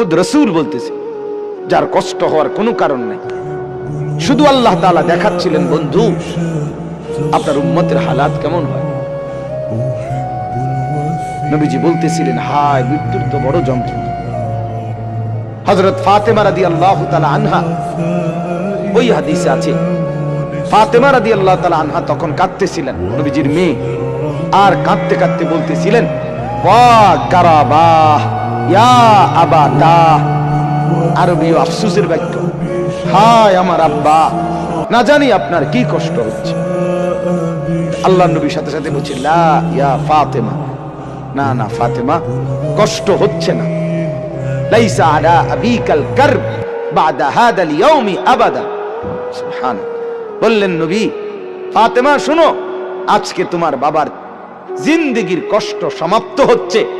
খুদ রসুল বলতেছে, যার কষ্ট হওয়ার কোনো কারণ নাই। শুধু আল্লাহ তাআলা দেখাচ্ছিলেন, বন্ধু, আপনার উম্মতের হালাত কেমন হয়? নবীজি বলতেছিলেন, হায়, মৃত্যুর তো বড় হযরত ফাতেমা রাদিয়াল্লাহু তাআলা আনহা, ওই হাদিসে আছে, ফাতেমা রাদিয়াল্লাহু তাআলা আনহা তখন কাঁদতেছিলেন, নবীজির মেয়ে, আর কাঁদতে কাঁদতে বলতেছিলেন, ওয়া কারাবাহ ইয়া আবাতা আরবি আফসোসের বাক্য। হায় আমার আব্বা। না জানি আপনার কি কষ্ট হচ্ছে। আল্লাহ নবীর সাথে সাথে বলছে, লা, ইয়া ফাতেমা। না না, ফাতেমা, কষ্ট হচ্ছে না। বললেন ফাতেমা, শুনো, আজকে তোমার বাবার কষ্ট সমাপ্ত হচ্ছে।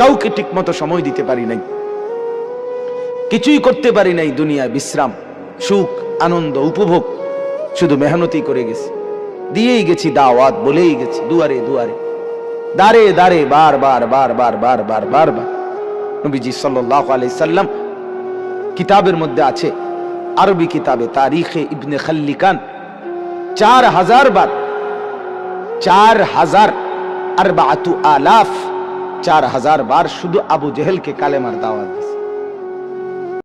কাউকে ঠিক মতো সময় দিতে পারি নাই। কিছুই করতে পারি নাই দুনিয়ায়, বিশ্রাম, সুখ, আনন্দ, উপভোগ। শুধু মেহনতি করে গেছি। দিয়েই গেছি দাওয়াত, বলেই গেছি, দুয়ারে দুয়ারে। দাঁড়ে দাঁড়ে বার বার বার বার বার বার বার বার। নবীজি সাল্লাহ সাল্লাম কিতাবের মধ্যে আছে, আরবি কিতাবে, তারিখে ইবনে খাল্লিকান, চার হাজার বার, চার হাজার আর আলাফ চার হাজার বার শুধু আবু জেহেলকে কালেমার দাওয়াত দিয়েছে